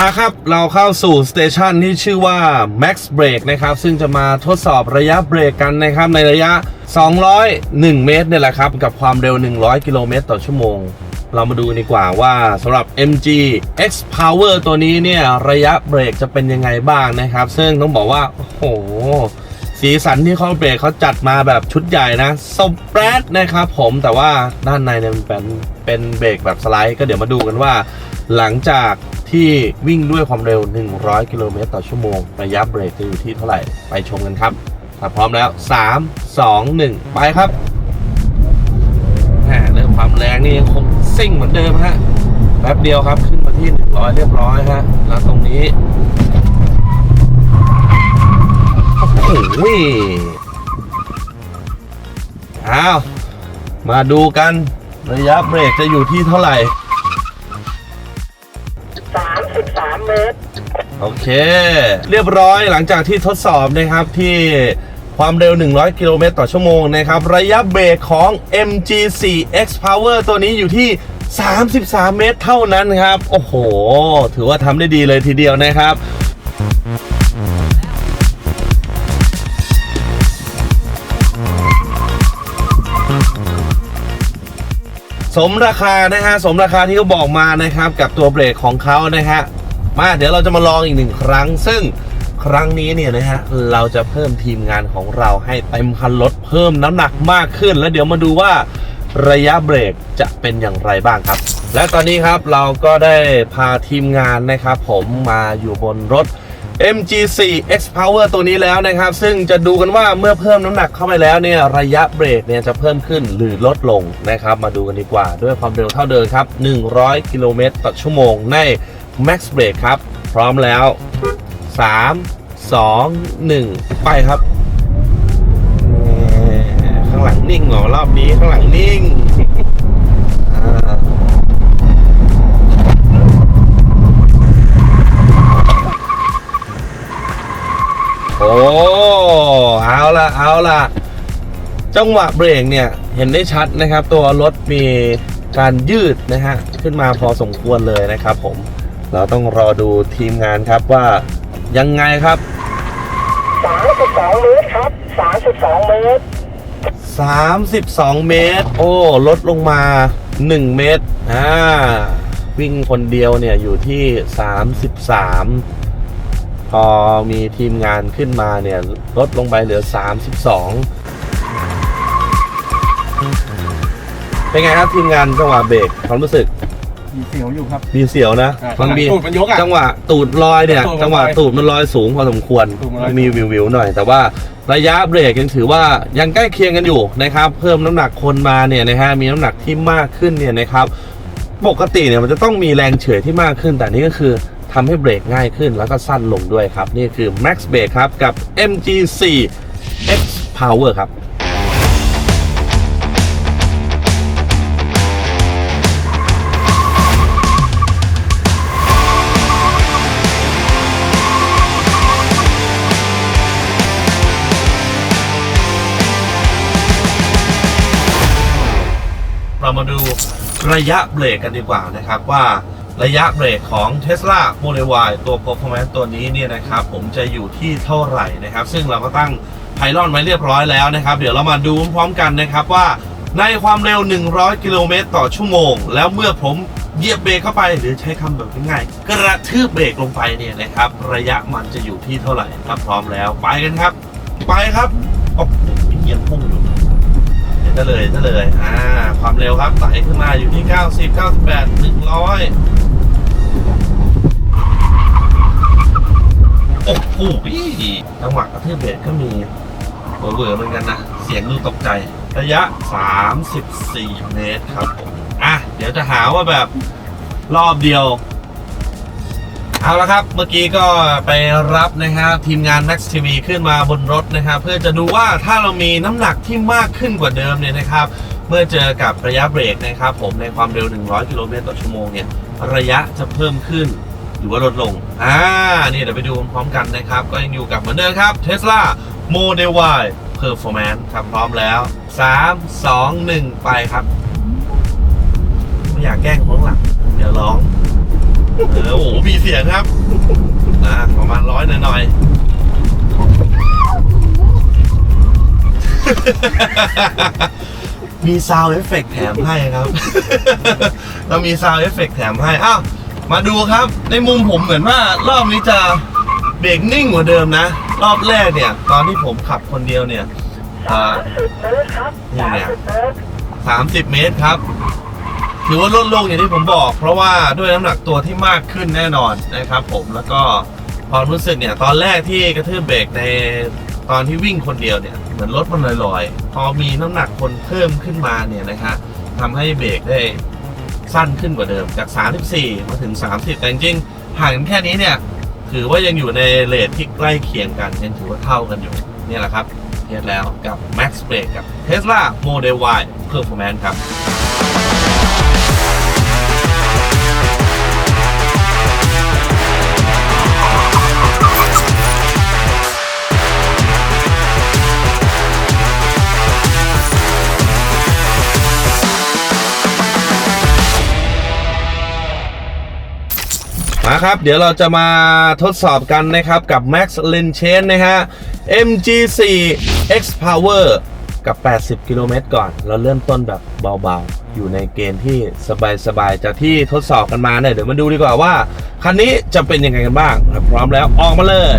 มาครับ เราเข้าสู่สเตชันที่ชื่อว่า Max Brake นะครับ ซึ่งจะมาทดสอบระยะเบรกกันนะครับ ในระยะ 201 เมตรเนี่ยแหละครับ กับความเร็ว 100 กิโลเมตรต่อชั่วโมง เรามาดูดีกว่าว่าสำหรับ MG X Power ตัวนี้เนี่ย ระยะเบรกจะเป็นยังไงบ้างนะครับ ซึ่งต้องบอกว่า โอ้โห สีสันที่เขาเบรกเขาจัดมาแบบชุดใหญ่นะสมแปรดนะครับผมแต่ว่าด้านในเนี่ยมันเป็นเป็นเบรกแบบสไลด์ก็เดี๋ยวมาดูกันว่า หลังจาก ที่วิ่งด้วยความเร็ว 100 กิโลเมตรต่อชั่วโมง ระยะเบรกจะอยู่ที่เท่าไหร่ ไปชมกันครับ ถ้าพร้อมแล้ว 3 2 1 ไปครับเรื่องความแรงนี่ยังคงซิ่งเหมือนเดิมฮะ แป๊บเดียวครับขึ้นมาที่ 100 เรียบร้อยฮะ แล้วตรงนี้ โอ้โหอ้าว มาดูกันระยะเบรกจะอยู่ที่เท่าไหร่ โอเค เรียบร้อยหลังจากที่ทดสอบนะครับที่ความเร็ว 100 กิโลเมตรต่อชั่วโมงนะครับ ระยะเบรกของ MG4 X Power ตัวนี้อยู่ที่ 33 เมตรเท่านั้นครับ โอ้โห ถือว่าทำได้ดีเลยทีเดียวนะครับสมราคานะฮะสมราคาที่เขาบอกมานะครับ กับตัวเบรกของเขานะฮะ มาเดี๋ยวเราจะมาลองอีกหนึ่งครั้ง ซึ่งครั้งนี้เนี่ยนะฮะเราจะเพิ่มทีมงานของเราให้เต็มคันรถเพิ่มน้ำหนักมากขึ้น แล้วเดี๋ยวมาดูว่าระยะเบรกจะเป็นอย่างไรบ้างครับ และตอนนี้ครับเราก็ได้พาทีมงานนะครับผมมาอยู่บนรถ MG4 X Power ตัวนี้แล้วนะครับ ซึ่งจะดูกันว่าเมื่อเพิ่มน้ำหนักเข้าไปแล้วเนี่ยระยะเบรกเนี่ยจะเพิ่มขึ้นหรือลดลงนะครับ มาดูกันดีกว่าด้วยความเร็วเท่าเดิมครับ 100 กิโลเมตรต่อชั่วโมงใน Max Brake ครับ พร้อมแล้ว 3 2 1 ไปครับ ข้างหลังนิ่งเหรอรอบนี้ข้างหลังนิ่งโอ้เอาละเอาละจังหวะเบรกเนี่ยเห็นได้ชัดนะครับ ตัวรถมีการยืดนะฮะ ขึ้นมาพอสมควรเลยนะครับผม เราต้องรอดูทีมงานครับว่ายังไงครับสามสิบสองเมตรครับสามสิบสองเมตร 32 เมตร โอ้ลดลงมา 1 เมตรอ่าวิ่งคนเดียวเนี่ยอยู่ที่ 33 พอมีทีมงานขึ้นมาเนี่ยลดลงไปเหลือ 32 เป็นไงครับทีมงานจังหวะเบรกความรู้สึก มีเสียวอยู่ครับ มีเสียวนะอ่ามันมีตูดมันยกอะ จังหวะตูดลอยเนี่ย ตูดมันลอยจังหวะตูดมันลอยสูงพอสมควรตูดมันลอย มีวิววิวๆหน่อย แต่ว่าระยะเบรกยังถือว่ายังใกล้เคียงกันอยู่นะครับ เพิ่มน้ำหนักคนมาเนี่ยนะฮะมีน้ำหนักที่มากขึ้นเนี่ยนะครับ ปกติเนี่ยมันจะต้องมีแรงเฉื่อยที่มากขึ้น แต่นี่ก็คือทำให้เบรกง่ายขึ้นแล้วก็สั้นลงด้วยครับ นี่คือ Max Brake ครับกับ MG4 X Power ครับ ระยะเบรกกันดีกว่านะครับว่าระยะเบรกของ Tesla Model Y ตัว Performance ตัวนี้เนี่ยนะครับผมจะอยู่ที่เท่าไหร่นะครับ ซึ่งเราก็ตั้งไพลอนไว้เรียบร้อยแล้วนะครับ เดี๋ยวเรามาดูพร้อมกันนะครับว่าในความเร็ว 100 กิโลเมตรต่อชั่วโมง แล้วเมื่อผมเหยียบเบรกเข้าไปหรือใช้คำแบบง่ายๆกระทืบเบรกลงไปเนี่ยนะครับ ระยะมันจะอยู่ที่เท่าไหร่ถ้าพร้อมแล้วไปกันครับ ไปครับโอ้โหมีเหยียบพุ่งอยู่ ได้เลยเห็นได้เลยอ่าความเร็วครับไต่ขึ้นมาอยู่ที่ 90 98 100 โอ้โหจังหวะกระทืบเบรกก็มีเวอร์ๆเหมือนกันนะ เสียงดูตกใจ ระยะ 34 เมตรครับผมอะ เดี๋ยวจะหาว่าแบบรอบเดียว เอาละครับเมื่อกี้ก็ไปรับนะครับทีมงาน Max TV ขึ้นมาบนรถนะครับเพื่อจะดูว่าถ้าเรามีน้ำหนักที่มากขึ้นกว่าเดิมเนี่ยนะครับ เมื่อเจอกับระยะเบรกนะครับ ผมในความเร็ว 100 กิโลเมตรต่อชั่วโมงเนี่ยระยะจะเพิ่มขึ้นหรือว่าลดลงอ่านี่เดี๋ยวไปดูพร้อมกันนะครับ ก็ยังอยู่กับเหมือนเดิมครับ Tesla Model Y Performance ครับพร้อมแล้ว 3 2 1 ไปครับ ไม่อยากแกล้งข้างหลังเดี๋ยวร้อง เออโอ้โหมีเสียงครับนะประมาณร้อยหน่อยมีซาวเอฟเฟกแถมให้ครับ เรามีซาวเอฟเฟกแถมให้ อ้าว มาดูครับ ในมุมผมเหมือนว่ารอบนี้จะเบรกนิ่งกว่าเดิมนะ รอบแรกเนี่ย ตอนที่ผมขับคนเดียวเนี่ยอ่า30เมตรครับนี่เนี่ย30เมตร30เมตรครับ ถือว่าลดลงอย่างที่ผมบอก เพราะว่าด้วยน้ำหนักตัวที่มากขึ้นแน่นอนนะครับ ผมแล้วก็ความรู้สึกเนี่ยตอนแรกที่กระทืบเบรกในตอนที่วิ่งคนเดียวเนี่ยเหมือนรถมันลอยๆ พอมีน้ำหนักคนเพิ่มขึ้นมาเนี่ยนะฮะทำให้เบรกได้สั้นขึ้นกว่าเดิมจาก 34 มาถึง 30 แต่จริงห่างกันแค่นี้เนี่ยถือว่ายังอยู่ในเลทที่ใกล้เคียงกันยังถือว่าเท่ากันอยู่เนี่ยแหละครับเทียบแล้วกับ Max Brake กับ Tesla Model Y Performance ครับ มาครับ เดี๋ยวเราจะมาทดสอบกันนะครับ กับ Max l e n c h a i n นะฮะ MG4 X Power กับ 80 กิโลเมตรก่อน เราเริ่มต้นแบบเบาๆ อยู่ในเกณฑ์ที่สบายๆ จากที่ทดสอบกันมาเนี่ย เดี๋ยวมาดูดีกว่าว่า คันนี้จะเป็นยังไงกันบ้าง พร้อมแล้วออกมาเลย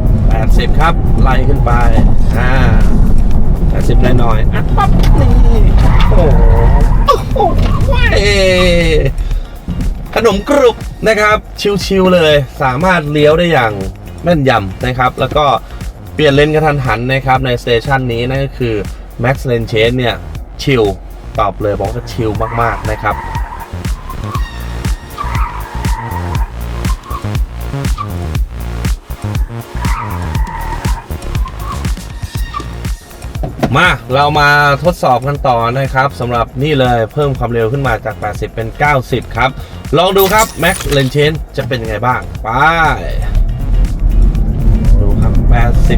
80 ครับ ไล่ขึ้นไป อ่า 80ได้หน่อยอะปั๊บนี่โอ้โหโอ้โห ขนมกรุบนะครับ ชิวๆเลย สามารถเลี้ยวได้อย่างแม่นยำนะครับ แล้วก็เปลี่ยนเลนกระทันหันนะครับในสเตชันนี้นั่นก็คือ Max Lane Change เนี่ย ชิลตอบเลยบอกว่าชิลมากๆนะครับ มา เรามาทดสอบกันต่อนะครับสำหรับนี่เลยเพิ่มความเร็วขึ้นมาจาก 80 เป็น 90 ครับ ลองดูครับ Max l e n c h a i n จะเป็นยังไงบ้าง ไปดูครับ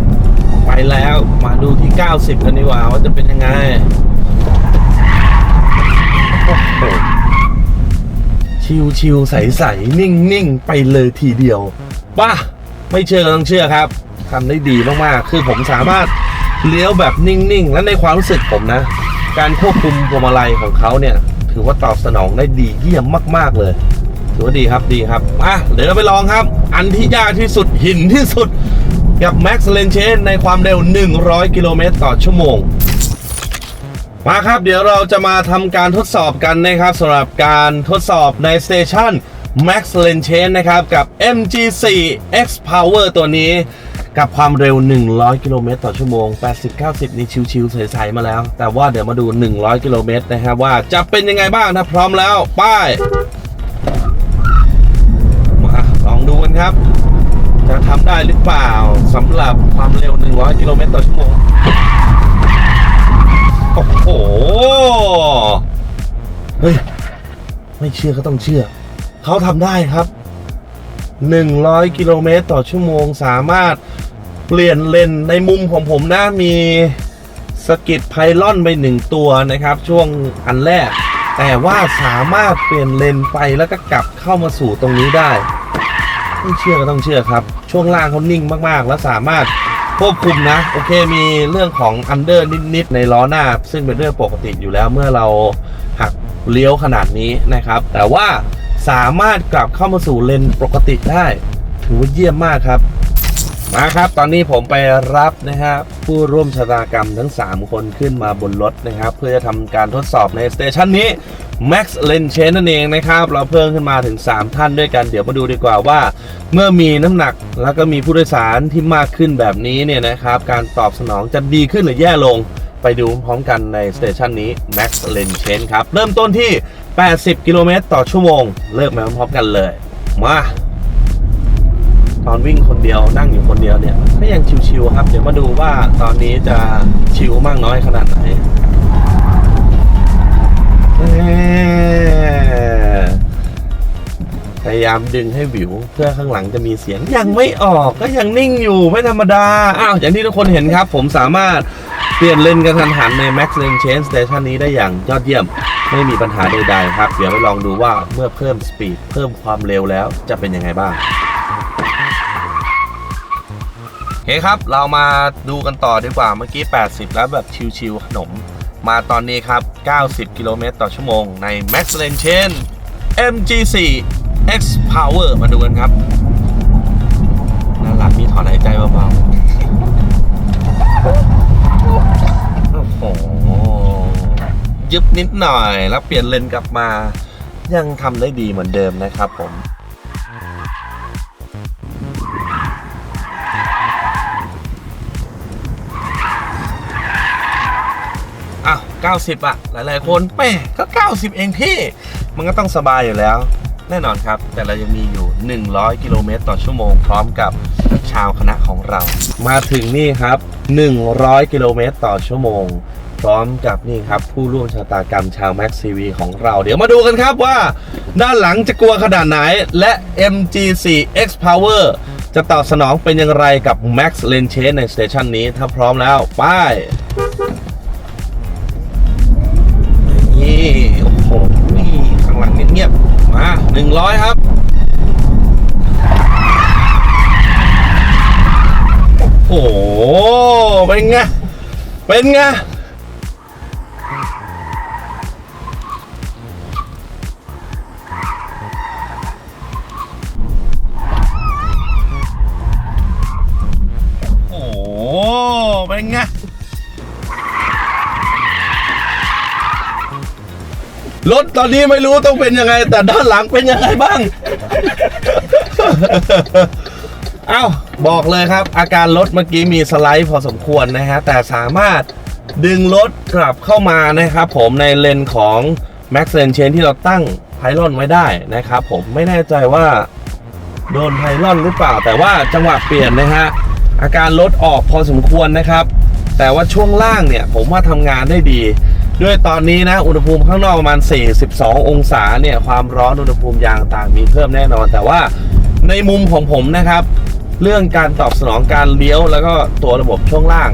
80 ไปแล้วมาดูที่ 90 กันดีกว่าว่าจะเป็นยังไงชิวชิวๆใสใสๆนิ่งนิ่งๆไปเลยทีเดียวป่ะไม่เชื่อก็ต้องเชื่อครับทำได้ดีมาก ๆ คือผมสามารถ เลี้ยวแบบนิ่งๆ และในความรู้สึกผมนะ การควบคุมพวงมาลัยของเขาเนี่ย ถือว่าตอบสนองได้ดีเยี่ยมมาก ๆเลยถือว่าดีครับดีครับอะเดี๋ยวเราไปลองครับ อันที่ยากที่สุดหินที่สุด กับ Max l e n c h a i n ในความเร็ว 100 กิโลเมตรต่อชั่วโมง มาครับ เดี๋ยวเราจะมาทำการทดสอบกันนะครับสำหรับการทดสอบในสเตชัน Max l e n c h a i n นะครับ กับ MG4 X Power ตัวนี้ กับความเร็ว 100 กิโลเมตรต่อชั่วโมง 80-90 นี่ชิวๆใสๆมาแล้ว แต่ว่าเดี๋ยวมาดู 100 กิโลเมตรนะครับว่าจะเป็นยังไงบ้างถ้าพร้อมแล้วไป้ายมาลองดูกันครับ จะทำได้หรือเปล่าสำหรับความเร็ว 100 กิโลเมตรต่อชั่วโมง โอ้โห เฮ้ย ไม่เชื่อก็ต้องเชื่อ เขาทำได้ครับ 100 กิโลเมตรต่อชั่วโมง สามารถเปลี่ยนเลนในมุมของผมนะมีสกิดไพลอนไปหนึ่งตัวนะครับ ช่วงอันแรก แต่ว่าสามารถเปลี่ยนเลนไปแล้วก็กลับเข้ามาสู่ตรงนี้ได้ไม่เชื่อก็ต้องเชื่อครับ ช่วงล่างเขานิ่งมากๆ แล้วสามารถควบคุมนะ โอเคมีเรื่องของอันเดอร์นิดๆในล้อหน้า ซึ่งเป็นเรื่องปกติอยู่แล้วเมื่อเราหักเลี้ยวขนาดนี้นะครับ แต่ว่า สามารถกลับเข้ามาสู่เลนปกติได้ถือว่าเยี่ยมมากครับ มาครับ ตอนนี้ผมไปรับนะครับผู้ร่วมชะตากรรมทั้ง 3 คนขึ้นมาบนรถนะครับ เพื่อจะทำการทดสอบในสเตชันนี้ Max l e n c h a i n นั่นเองนะครับ เราเพิ่มขึ้นมาถึง 3 ท่านด้วยกัน เดี๋ยวมาดูดีกว่าว่า เมื่อมีน้ำหนักแล้วก็มีผู้โดยสารที่มากขึ้นแบบนี้เนี่ยนะครับ การตอบสนองจะดีขึ้นหรือแย่ลง ไปดูพร้อมกันในสเตชันนี้ Max l e n c h a i n ครับ เริ่มต้นที่ 80 กิโลเมตรต่อชั่วโมงเริ่มมาพร้อมกันเลย มา ตอนวิ่งคนเดียวนั่งอยู่คนเดียวเนี่ยก็ยังชิวๆครับ เดี๋ยวมาดูว่าตอนนี้จะชิวมากน้อยขนาดไหนพยายามดึงให้วิว เพื่อข้างหลังจะมีเสียงยังไม่ออกก็ยังนิ่งอยู่ไม่ธรรมดา อ้าว อย่างที่ทุกคนเห็นครับ ผมสามารถ เปลี่ยนเลนกระทันหันใน Max Lane Change Station นี้ได้อย่างยอดเยี่ยม ไม่มีปัญหาใดๆครับ เดี๋ยวไปลองดูว่าเมื่อเพิ่มสปีดเพิ่มความเร็วแล้วจะเป็นยังไงบ้างโอเคครับ เรามาดูกันต่อดีกว่าเมื่อกี้ 80 แล้วแบบชิวๆขนม มาตอนนี้ครับ 90 กิโลเมตรต่อชั่วโมงใน Max Lane Chain MG4 X Power มาดูกันครับ น่ารักมีถอนหายใจเบาๆ ยึบนิดหน่อย แล้วเปลี่ยนเลนกลับมา ยังทำได้ดีเหมือนเดิมนะครับผมอ้าว90 อะ หลาย ๆ คนแม่ก็ 90 เองพี่ มันก็ต้องสบายอยู่แล้ว แน่นอนครับ แต่เรายังมีอยู่ 100 กิโลเมตรต่อชั่วโมง พร้อมกับชาวคณะของเรา มาถึงนี่ครับ 100 กิโลเมตรต่อชั่วโมง พร้อมกับนี่ครับผู้ร่วมชะตากรรมชาว Max CV ของเรา เดี๋ยวมาดูกันครับว่า ด้านหลังจะกลัวขนาดไหน และ MG4 X Power จะตอบสนองเป็นอย่างไรกับ Max Lane Change ในสเตชันนี้ ถ้าพร้อมแล้ว ไปนี่โอ้โหนี่ข้างหลังเงียบๆมาหนึ่งร้อยครับโอ้โหเป็นไง เป็นไง ตอนนี้ไม่รู้ต้องเป็นยังไง แต่ด้านหลังเป็นยังไงบ้าง เอ้าบอกเลยครับ อาการรถเมื่อกี้มีสไลด์พอสมควรนะฮะ แต่สามารถดึงรถกลับเข้ามานะครับผมในเลนของ Max l a n Chain ที่เราตั้งไพลอนไว้ได้นะครับผมไม่แน่ใจว่าโดนไพลอนหรือเปล่า แต่ว่าจังหวะเปลี่ยนนะฮะ อาการรถออกพอสมควรนะครับ แต่ว่าช่วงล่างเนี่ย ผมว่าทำงานได้ดี ด้วยตอนนี้นะ อุณหภูมิข้างนอกประมาณ 42 องศาเนี่ย ความร้อนอุณหภูมิยางต่างมีเพิ่มแน่นอน แต่ว่าในมุมของผมนะครับ เรื่องการตอบสนองการเลี้ยวแล้วก็ตัวระบบช่วงล่าง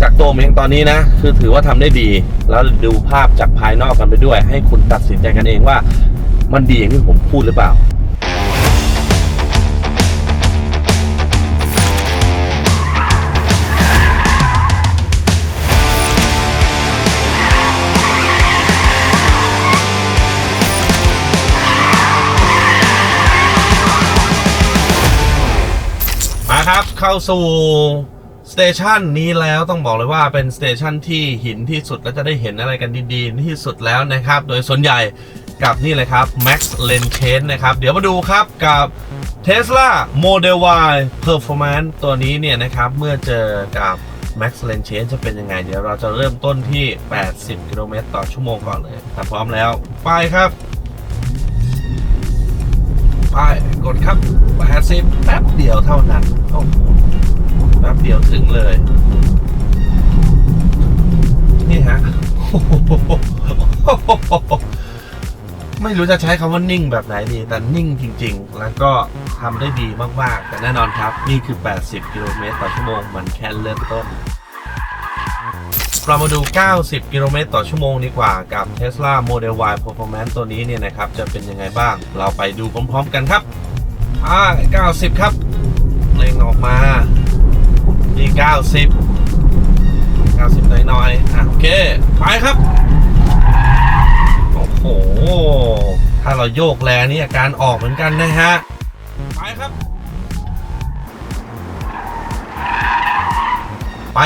จากตัวผมเองตอนนี้นะ คือถือว่าทำได้ดี แล้วดูภาพจากภายนอกกันไปด้วย ให้คุณตัดสินใจกันเองว่ามันดีอย่างที่ผมพูดหรือเปล่า ครับเข้าสู่สเตชันนี้แล้วต้องบอกเลยว่าเป็นสเตชันที่หินที่สุดและจะได้เห็นอะไรกันดีๆ ที่สุดแล้วนะครับ โดยส่วนใหญ่กับนี่เลยครับ Max Lane Change นะครับ เดี๋ยวมาดูครับกับ Tesla Model Y Performance ตัวนี้เนี่ยนะครับ เมื่อเจอกับ Max Lane Change จะเป็นยังไง เดี๋ยวเราจะเริ่มต้นที่ 80 กิโลเมตรต่อชั่วโมงก่อนเลยถ้าพร้อมแล้ว ไปครับ ไปกดครับ80แป๊บเดียวเท่านั้นโอ้โหแป๊บเดียวถึงเลย นี่ฮะไม่รู้จะใช้คำว่านิ่งแบบไหนดี แต่นิ่งจริง ๆ แล้วก็ทำได้ดีมาก ๆ แต่แน่นอนครับ นี่คือ 80 กิโลเมตรต่อชั่วโมง มันแค่เริ่มต้น เรามาดู 90 กิโลเมตรต่อชั่วโมงดีกว่ากับ Tesla Model Y Performance ตัวนี้เนี่ยนะครับ จะเป็นยังไงบ้าง เราไปดูพร้อมๆกันครับ อ่า 90 ครับ เร่งออกมานี่ 90 90น้อยๆอะโอเค ไปครับ โอ้โห ถ้าเราโยกแรงนี่อาการออกเหมือนกันนะฮะ ไปครับ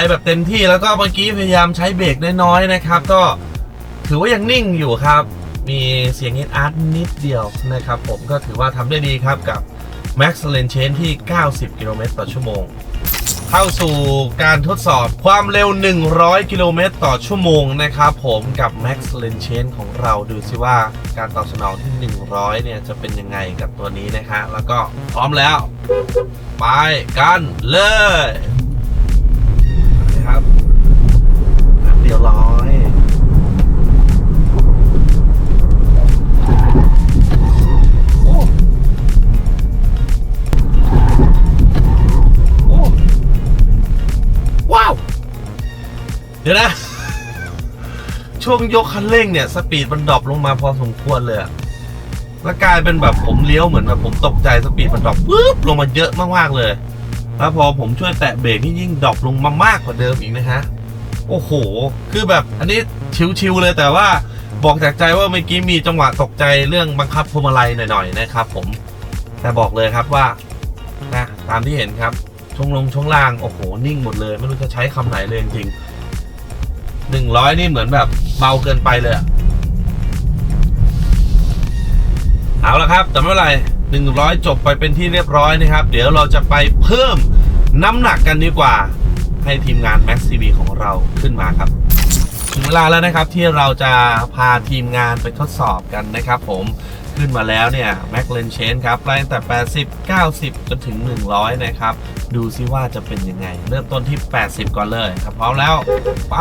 แบบเต็มที่แล้วก็เมื่อกี้พยายามใช้เบรกน้อยๆนะครับ ก็ถือว่ายังนิ่งอยู่ครับ มีเสียงเอ็นอาร์ตนิดเดียวนะครับ ผมก็ถือว่าทำได้ดีครับกับ Max Lane Change ที่ 90 กิโลเมตรต่อชั่วโมง เข้าสู่การทดสอบความเร็ว 100 กิโลเมตรต่อชั่วโมงนะครับผมกับ Max Lane Change ของเราดูสิว่าการตอบสนองที่ 100 เนี่ยจะเป็นยังไงกับตัวนี้นะฮะแล้วก็พร้อมแล้ว ไปกันเลย เดียวร้อยโอ้โอ้ว้าว เดี๋ยวนะ ช่วงยกคันเร่งเนี่ย สปีดมันดรอปลงมาพอสมควรเลยอะแล้วกลายเป็นแบบผมเลี้ยวเหมือนแบบผมตกใจสปีดมันดรอปปุ๊บลงมาเยอะมากๆเลย แล้วพอผมช่วยแตะเบรกนี่ยิ่งดรอปลงมามากกว่าเดิมอีกนะฮะ โอ้โห คือแบบอันนี้ชิวๆเลยแต่ว่าบอกจากใจว่าเมื่อกี้มีจังหวะตกใจเรื่องบังคับพวงมาลัยหน่อยๆนะครับผมแต่บอกเลยครับว่านะตามที่เห็นครับช่วงลงช่วงล่างโอ้โหนิ่งหมดเลย ไม่รู้จะใช้คำไหนเลยจริงหนึ่งร้อยนี่เหมือนแบบเบาเกินไปเลยเอาละครับแต่ไม่เป็นไรหนึ่งร้อยจบไปเป็นที่เรียบร้อยนะครับ เดี๋ยวเราจะไปเพิ่มน้ำหนักกันดีกว่า ให้ทีมงาน Max TV ของเราขึ้นมาครับ ถึงเวลาแล้วนะครับที่เราจะพาทีมงานไปทดสอบกันนะครับผมขึ้นมาแล้วเนี่ย Mac l e n c h a n ครับไล่ตั้งแต่ 80 90 จนถึง 100 นะครับ ดูซิว่าจะเป็นยังไง เริ่มต้นที่ 80 ก่อนเลยครับพร้อมแล้ว ไป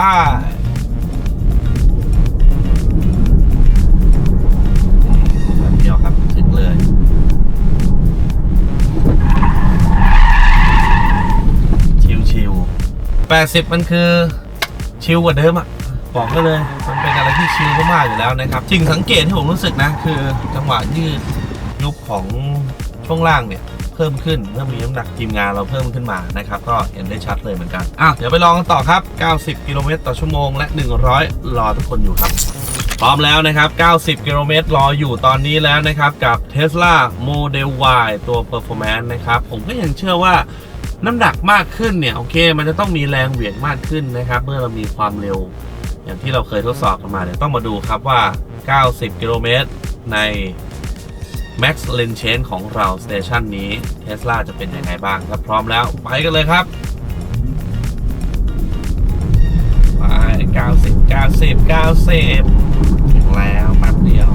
80 มันคือชิลกว่าเดิมอะบอกได้เลยมันเป็นอะไรที่ชิลมากๆอยู่แล้วนะครับสิ่งสังเกตที่ผมรู้สึกนะ คือจังหวะยืดยุบของช่วงล่างเนี่ยเพิ่มขึ้นเมื่อมีน้ำหนักทีมงานเราเพิ่มขึ้นมานะครับ ก็เห็นได้ชัดเลยเหมือนกันอะเดี๋ยวไปลองต่อครับ 90 กิโลเมตรต่อชั่วโมงและ 100 รอทุกคนอยู่ครับ พร้อมแล้วนะครับ 90 กิโลเมตรรออยู่ตอนนี้แล้วนะครับ กับ Tesla Model Y ตัว Performance นะครับ ผมก็ยังเชื่อว่า น้ำหนักมากขึ้นเนี่ยโอเค มันจะต้องมีแรงเหวี่ยงมากขึ้นนะครับ เมื่อเรามีความเร็ว อย่างที่เราเคยทดสอบกันมาเนี่ยต้องมาดูครับว่า 90 กิโลเมตรใน Max l e n c h a n ของเราสเตชันนี้ Tesla จะเป็นยังไงบ้างครับพร้อมแล้วไปกันเลยครับไป90 90 90ถึงแล้วแป๊บเดียว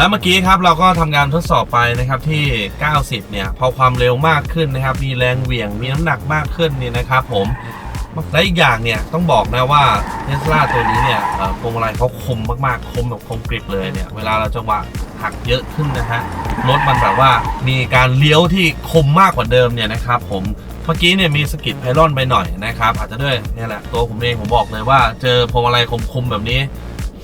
แล้วเมื่อกี้ครับเราก็ทำการทดสอบไปนะครับที่ 90 เนี่ย พอความเร็วมากขึ้นนะครับ มีแรงเหวี่ยงมีน้ำหนักมากขึ้นนี่นะครับผมและอีกอย่างเนี่ยต้องบอกนะว่าเทสลาตัวนี้เนี่ยพวงมาลัยเขาคมมากๆ คมแบบคมกริบเลยเนี่ย เวลาเราจังหวะหักเยอะขึ้นนะฮะรถมันแบบว่ามีการเลี้ยวที่คมมากกว่าเดิมเนี่ยนะครับผมเมื่อกี้เนี่ยมีสกิดไพลอนไปหน่อยนะครับอาจจะด้วยนี่แหละตัวผมเองผมบอกเลยว่าเจอพวงมาลัยคมๆแบบนี้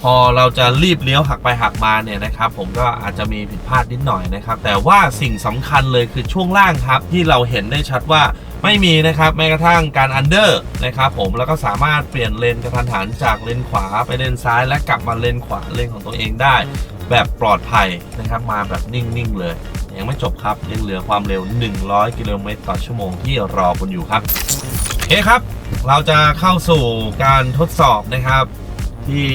พอเราจะรีบเลี้ยวหักไปหักมาเนี่ยนะครับ ผมก็อาจจะมีผิดพลาดนิดหน่อยนะครับ แต่ว่าสิ่งสำคัญเลยคือช่วงล่างครับ ที่เราเห็นได้ชัดว่าไม่มีนะครับแม้กระทั่งการอันเดอร์นะครับผมแล้วก็สามารถเปลี่ยนเลนกระทันหันจากเลนขวาไปเลนซ้าย และกลับมาเลนขวาเลนของตัวเองได้ แบบปลอดภัยนะครับ มาแบบนิ่งๆเลย ยังไม่จบครับยังเหลือความเร็ว 100 กิโลเมตรต่อชั่วโมงที่รอคุณอยู่ครับโอเคครับ เราจะเข้าสู่การทดสอบนะครับที่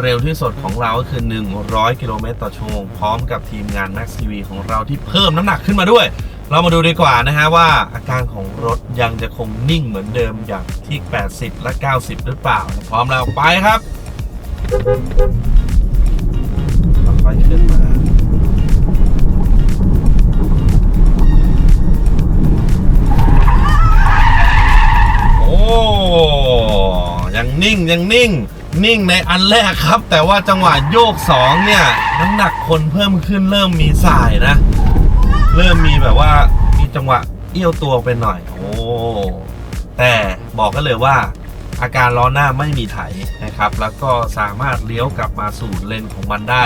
เร็วที่สุดของเราก็คือ 100 กิโลเมตรต่อชั่วโมงพร้อมกับทีมงาน Max TV ของเราที่เพิ่มน้ำหนักขึ้นมาด้วย เรามาดูดีกว่านะฮะว่าอาการของรถยังจะคงนิ่งเหมือนเดิมอย่างที่ 80 และ 90 หรือเปล่า พร้อมแล้วไปครับค่อยๆขึ้นมาโอ้ยังนิ่งยังนิ่ง นิ่งในอันแรกครับ แต่ว่าจังหวะโยกสองเนี่ย น้ำหนักคนเพิ่มขึ้นเริ่มมีสายนะ เริ่มมีแบบว่ามีจังหวะเอี้ยวตัวไปหน่อย โอ้ แต่บอกกันเลยว่า อาการล้อหน้าไม่มีไถนะครับ แล้วก็สามารถเลี้ยวกลับมาสู่เลนของมันได้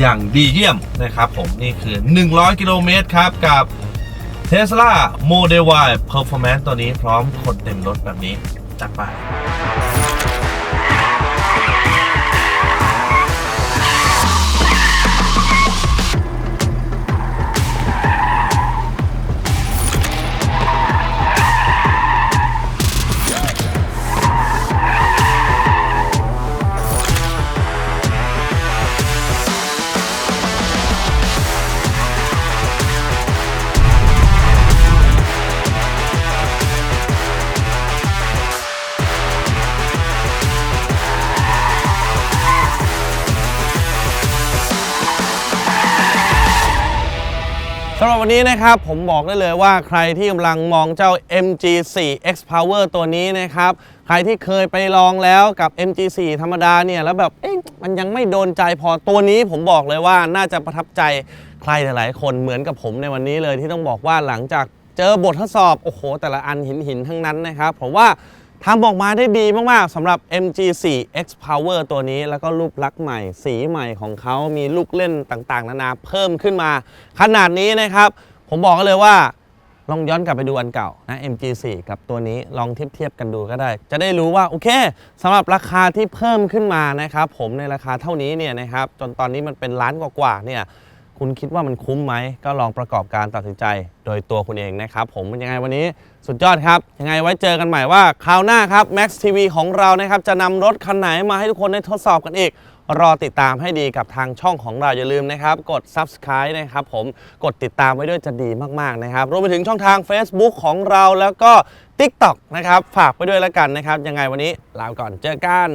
อย่างดีเยี่ยมนะครับผมนี่คือ 100 กิโลเมตรครับกับ Tesla Model Y Performance ตัวนี้พร้อมคนเต็มรถแบบนี้จัดไปำหรับวันนี้นะครับ ผมบอกได้เลยว่าใครที่กำลังมองเจ้า MG4 X Power ตัวนี้นะครับ ใครที่เคยไปลองแล้วกับ MG4 ธรรมดาเนี่ย แล้วแบบเอ๊ะมันยังไม่โดนใจพอตัวนี้ผมบอกเลยว่าน่าจะประทับใจใครหลายๆ คนเหมือนกับผมในวันนี้เลยที่ต้องบอกว่าหลังจากเจอบททดสอบ โอ้โห แต่ละอันหินหินทั้งนั้นนะครับผมว่า ทำออกมาได้ดีมาก ๆสำหรับ MG4 X Power ตัวนี้แล้วก็รูปลักษณ์ใหม่ สีใหม่ของเขามีลูกเล่นต่างๆ นานาเพิ่มขึ้นมา ขนาดนี้นะครับ ผมบอกเลยว่า ลองย้อนกลับไปดูอันเก่านะ MG4 กับตัวนี้ลองเทียบเทียบกันดูก็ได้ จะได้รู้ว่า โอเคสำหรับราคาที่เพิ่มขึ้นมานะครับ ผมในราคาเท่านี้เนี่ยนะครับจนตอนนี้มันเป็นล้านกว่าๆเนี่ย คุณคิดว่ามันคุ้มไหม ก็ลองประกอบการตัดสินใจโดยตัวคุณเองนะครับ ผมยังไงวันนี้สุดยอดครับ ยังไงไว้เจอกันใหม่ว่าคราวหน้าครับ Max TV ของเรานะครับ จะนำรถคันไหนมาให้ทุกคนได้ทดสอบกันอีก รอติดตามให้ดีกับทางช่องของเราอย่าลืมนะครับ กด Subscribe นะครับผมกดติดตามไว้ด้วยจะดีมากๆนะครับรวมไปถึงช่องทาง Facebook ของเราแล้วก็ TikTok นะครับฝากไปด้วยแล้วกันนะครับ ยังไงวันนี้ลาก่อนเจอกัน